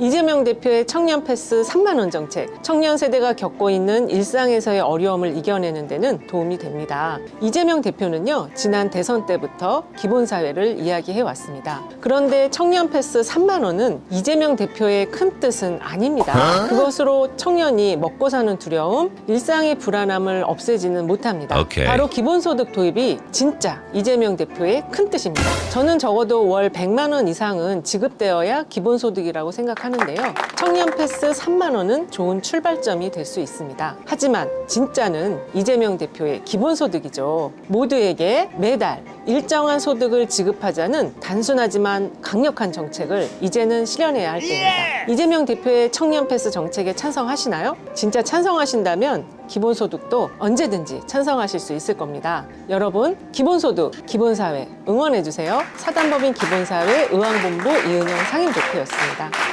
이재명 대표의 청년 패스 3만 원 정책, 청년 세대가 겪고 있는 일상에서의 어려움을 이겨내는 데는 도움이 됩니다. 이재명 대표는요, 지난 대선 때부터 기본사회를 이야기해 왔습니다. 그런데 청년 패스 3만 원은 이재명 대표의 큰 뜻은 아닙니다. 그것으로 청년이 먹고 사는 두려움, 일상의 불안함을 없애지는 못합니다. 오케이. 바로 기본소득 도입이 진짜 이재명 대표의 큰 뜻입니다. 저는 적어도 월 100만 원 이상은 지급되어야 기본소득이라고 생각 하는데요. 청년 패스 3만 원은 좋은 출발점이 될 수 있습니다. 하지만 진짜는 이재명 대표의 기본소득이죠. 모두에게 매달 일정한 소득을 지급하자는 단순하지만 강력한 정책을 이제는 실현해야 할 때입니다. 이재명 대표의 청년 패스 정책에 찬성하시나요? 진짜 찬성하신다면 기본소득도 언제든지 찬성하실 수 있을 겁니다. 여러분, 기본소득, 기본사회 응원해주세요. 사단법인 기본사회 의왕본부 이은영 상임대표였습니다.